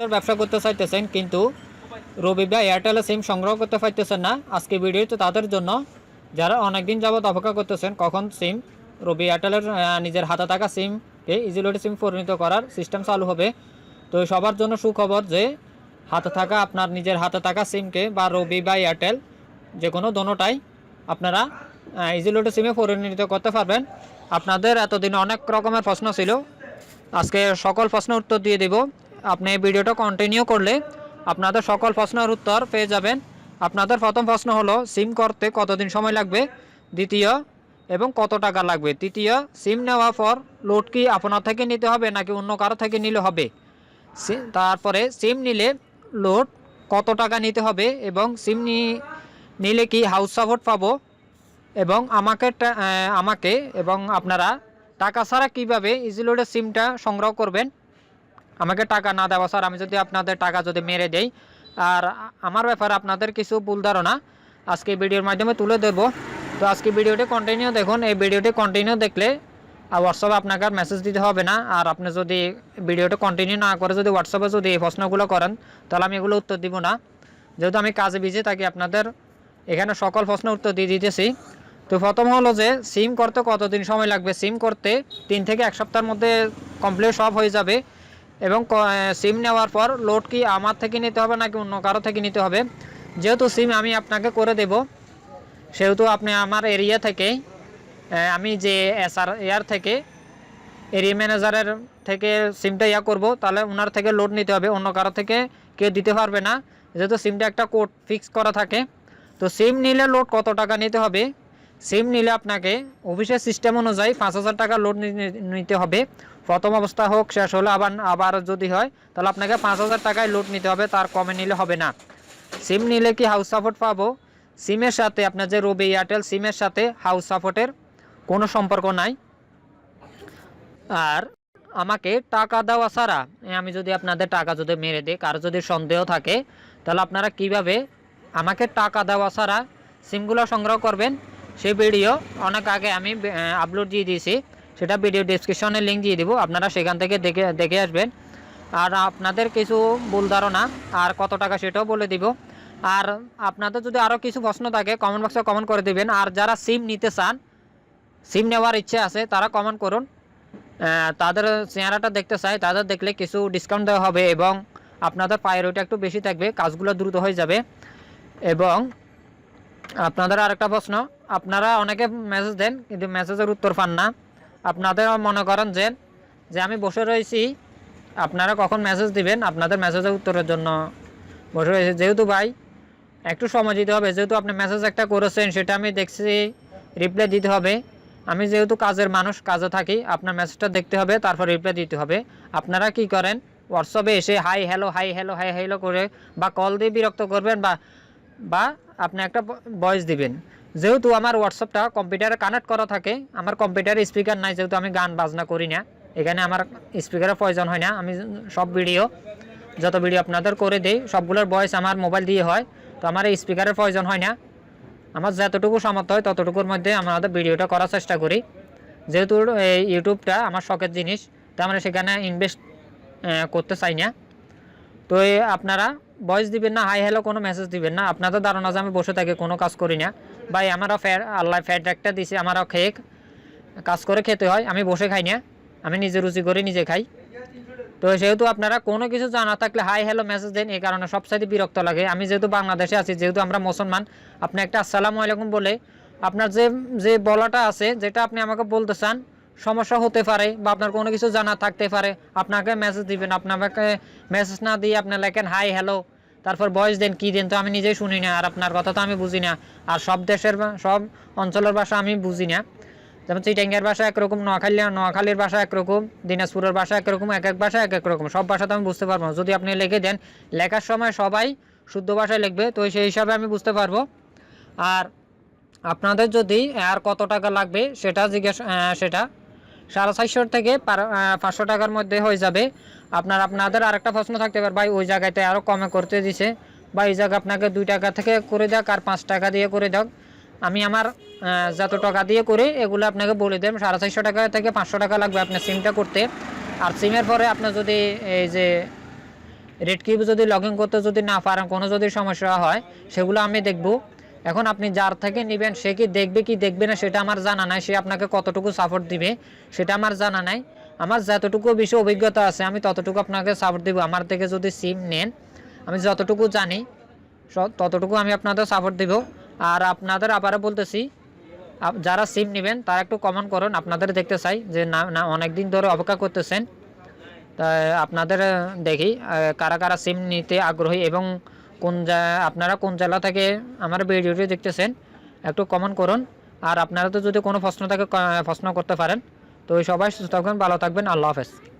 ব্যবসা করতে চাইতেছেন, কিন্তু রবি বা এয়ারটেলের সিম সংগ্রহ করতে পারতেছেন না। আজকে ভিডিওতে তাদের জন্য যারা অনেকদিন যাবত অপেক্ষা করতেছেন, কখন সিম রবি এয়ারটেলের নিজের হাতে থাকা সিমকে ইজিলোডে সিম পরিণত করার সিস্টেম চালু হবে। তো সবার জন্য সুখবর যে হাতে থাকা, আপনার নিজের হাতে থাকা সিমকে বা রবি বা এয়ারটেল যে কোনো দোনোটাই আপনারা ইজিলোডে সিমে পরিণত করতে পারবেন। আপনাদের এতদিন অনেক রকমের প্রশ্ন ছিল। আজকে সকল প্রশ্নের উত্তর দিয়ে দেব। আপনি এই ভিডিওটা কন্টিনিউ করলে আপনাদের সকল প্রশ্নের উত্তর পেয়ে যাবেন। আপনাদের প্রথম প্রশ্ন হলো সিম করতে কতদিন সময় লাগবে? দ্বিতীয়, এবং কত টাকা লাগবে? তৃতীয় সিম নেওয়ার পর লোড কি আপনার থেকে নিতে হবে নাকি অন্য কারও থেকে নিলে হবে? তারপরে সিম নিলে লোড কত টাকা নিতে হবে এবং সিম নিলে কি হাউস সাপোর্ট পাবো? এবং আমাকে আমাকে এবং আপনারা টাকা ছাড়া কীভাবে ইজিলোডের সিমটা সংগ্রহ করবেন? আমাকে টাকা না দেওয়া স্যার, আমি যদি আপনাদের টাকা যদি মেরে দেই, আর আমার ব্যাপারে আপনাদের কিছু ভুল ধারণা, আজকে ভিডিওর মাধ্যমে তুলে দেবো তো আজকে ভিডিওটি কন্টিনিউ দেখুন, এই ভিডিওটি কন্টিনিউ দেখলে, আর হোয়াটসঅ্যাপে আপনাকে আর মেসেজ দিতে হবে না। আর আপনি যদি ভিডিওটা কন্টিনিউ না করে যদি হোয়াটসঅ্যাপে যদি এই প্রশ্নগুলো করেন, তাহলে আমি এগুলো উত্তর দিব না। যেহেতু আমি কাজে বিজি থাকি আপনাদের এখানে সকল প্রশ্ন উত্তর দিয়ে দিতেছি। তো প্রথম হলো যে সিম করতে কতদিন সময় লাগবে? সিম করতে তিন থেকে এক সপ্তাহের মধ্যে কমপ্লিট সব হয়ে যাবে। এবং সিম নেওয়ার পর লোড কি আমার থেকে নিতে হবে নাকি অন্য কারও থেকে নিতে হবে? যেহেতু সিম আমি আপনাকে করে দেব, সেহেতু আপনি আমার এরিয়া থেকে আমি যে এসআর এয়ার থেকে এরিয়া ম্যানেজারের থেকে সিমটা ইয়া করব, তাহলে ওনার থেকে লোড নিতে হবে, অন্য কারও থেকে কেউ দিতে পারবে না। যেহেতু সিমটা একটা কোড ফিক্স করা থাকে, তো সিম নিলে লোড কত টাকা নিতে হবে? সিম নিলে আপনাকে অফিসের সিস্টেম অনুযায়ী পাঁচ হাজার টাকা লোড নিতে হবে। প্রথম অবস্থা হোক, শেষ হলে, আবার আবার যদি হয়, তাহলে আপনাকে পাঁচ হাজার টাকায় লোড নিতে হবে, তার কমে নিলে হবে না। সিম নিলে কি হাউস সাপোর্ট পাবো? সিমের সাথে আপনার যে রবি এয়ারটেল সিমের সাথে হাউস সাপোর্টের কোনো সম্পর্ক নাই। আর আমাকে টাকা দেওয়া ছাড়া আমি যদি আপনাদের টাকা যদি মেরে দিই, কারও যদি সন্দেহ থাকে, তাহলে আপনারা কীভাবে আমাকে টাকা দেওয়া ছাড়া সিমগুলো সংগ্রহ করবেন? সেই ভিডিও অনেক আগে আমি আপলোড দিয়ে দিয়েছি। সেটা ভিডিও ডিসক্রিপশনে লিঙ্ক দিয়ে দেবো, আপনারা সেখান থেকে দেখে দেখে আসবেন। আর আপনাদের কিছু ভুল ধারণা, আর কত টাকা সেটাও বলে দিব। আর আপনাদের যদি আরও কিছু প্রশ্ন থাকে কমেন্ট বক্সে কমেন্ট করে দিবেন। আর যারা সিম নিতে চান সিম নেওয়ার ইচ্ছে আছে, তারা কমেন্ট করুন। তাদের চেহারাটা দেখতে চাই, তাদের দেখলে কিছু ডিসকাউন্ট দেওয়া হবে এবং আপনাদের প্রায়োরিটি একটু বেশি থাকবে, কাজগুলো দ্রুত হয়ে যাবে। এবং আপনাদের আরেকটা প্রশ্ন। আপনারা অনেকে মেসেজ দেন, কিন্তু মেসেজের উত্তর পান না। আপনাদের মনে করেন যে যে আমি বসে রয়েছি, আপনারা কখন মেসেজ দিবেন? আপনাদের মেসেজের উত্তরের জন্য বসে রয়েছে। যেহেতু ভাই, একটু সময় দিতে হবে। যেহেতু আপনি মেসেজ একটা করেছেন, সেটা আমি দেখছি রিপ্লাই দিতে হবে। আমি যেহেতু কাজের মানুষ, কাজে থাকি, আপনার মেসেজটা দেখতে হবে, তারপর রিপ্লাই দিতে হবে। আপনারা কি করেন? হোয়াটসঅ্যাপে এসে hi hello hi hello hi hello করে বা কল দিয়ে বিরক্ত করবেন বা বা আপনি একটা ভয়েস দিবেন। যেহেতু আমার হোয়াটসঅ্যাপটা কম্পিউটারে কানেক্ট করা থাকে, আমার কম্পিউটারে স্পিকার নাই, যেহেতু আমি গান বাজনা করি না, এখানে আমার স্পিকারের প্রয়োজন হয় না। আমি সব ভিডিও যত ভিডিও আপনাদের করে দিই, সবগুলোর ভয়েস আমার মোবাইল দিয়ে হয়, তো আমার এই স্পিকারের প্রয়োজন হয় না। আমার যতটুকু সামর্থ্য হয়, ততটুকুর মধ্যে আমাদের ভিডিওটা করার চেষ্টা করি। যেহেতু এই ইউটিউবটা আমার শখের জিনিস, তো আমরা সেখানে ইনভেস্ট করতে চাই না। তো আপনারা ভয়েস দিবেন না হাই হ্যালো কোনো মেসেজ দিবেন না। আপনাদের ধারণা যে আমি বসে থাকি, কোনো কাজ করি না। ভাই, আমারও ফ্যাট আল্লাহ ফ্যাট একটা দিছে, আমারও খেয়ে কাজ করে খেতে হয়, আমি বসে খাই না। আমি নিজে রুচি করে নিজে খাই। তো সেহেতু আপনারা কোনো কিছু জানা থাকলে হাই হ্যালো মেসেজ দেন, এই কারণে সবসাইতে বিরক্ত লাগে। আমি যেহেতু বাংলাদেশে আছি, যেহেতু আমরা মুসলমান, আপনি একটা আসসালামু আলাইকুম বলে, আপনার যে যে বলাটা আছে, যেটা আপনি আমাকে বলতে চান সমস্যা হতে পারে বা আপনার কোনো কিছু জানা থাকতে পারে, আপনাকে মেসেজ দিবেন। আপনাকে মেসেজ না দিয়ে আপনি লেখেন হাই হ্যালো তারপর ভয়েস দেন, কী দেন? তো আমি নিজেই শুনি না আর আপনার কথা তো আমি বুঝি না। আর সব দেশের সব অঞ্চলের ভাষা আমি বুঝি না। যেমন চিটাঙ্গের ভাষা একরকম, নোয়াখালী, নোয়াখালীর ভাষা একরকম, দিনাজপুরের ভাষা একরকম এক এক ভাষা এক এক রকম। সব ভাষা তো আমি বুঝতে পারব না। যদি আপনি লিখে দেন, লেখার সময় সবাই শুদ্ধ ভাষায় লিখবে, তো সেই হিসাবে আমি বুঝতে পারব। আর আপনাদের যদি আর কত টাকা লাগবে সেটা জিজ্ঞাসা সেটা সাড়ে চারশো থেকে পাঁচশো টাকার মধ্যে হয়ে যাবে। আপনার, আপনাদের আরেকটা প্রশ্ন থাকতে পারে, ভাই, ওই জায়গাতে আরও কমে করতে দিছে। বা এই জায়গা আপনাকে দুই টাকা থেকে করে দেখ আর পাঁচ টাকা দিয়ে করে দাও আমি আমার যত টাকা দিয়ে করে, এগুলো আপনাকে বলে দেব। সাড়ে চারশো টাকা থেকে পাঁচশো টাকা লাগবে আপনার সিমটা করতে। আর সিমের পরে আপনার যদি এই যে রেড কিউব যদি লগ ইন করতে যদি না পারেন, কোনো যদি সমস্যা হয়, সেগুলো আমি দেখব। এখন আপনি যার থেকে নেবেন, সে কি দেখবে কি দেখবে না, সেটা আমার জানা নাই। সে আপনাকে কতটুকু সাপোর্ট দিবে, সেটা আমার জানা নাই। আমার যতটুকু বেশি অভিজ্ঞতা আছে, আমি ততটুকু আপনাকে সাপোর্ট দিব। আমার থেকে যদি সিম নেন, আমি যতটুকু জানি ততটুকু আমি আপনাদের সাপোর্ট দিব। আর আপনাদের আবারও বলতেছি যারা সিম নেবেন, তারা একটু কমেন্ট করুন। আপনাদের দেখতে চাই যে না না অনেক দিন ধরে অপেক্ষা করতেছেন। তা আপনাদের দেখি কারা কারা সিম নিতে আগ্রহী এবং কোন জা- আপনারা কোন জেলা থেকে আমার ভিডিওটি দেখতেছেন, একটু কমেন্ট করুন। আর আপনারা তো যদি কোনো প্রশ্ন থাকে প্রশ্ন করতে পারেন। তো সবাই সুস্থ থাকবেন, ভালো থাকবেন, আল্লাহ হাফেজ।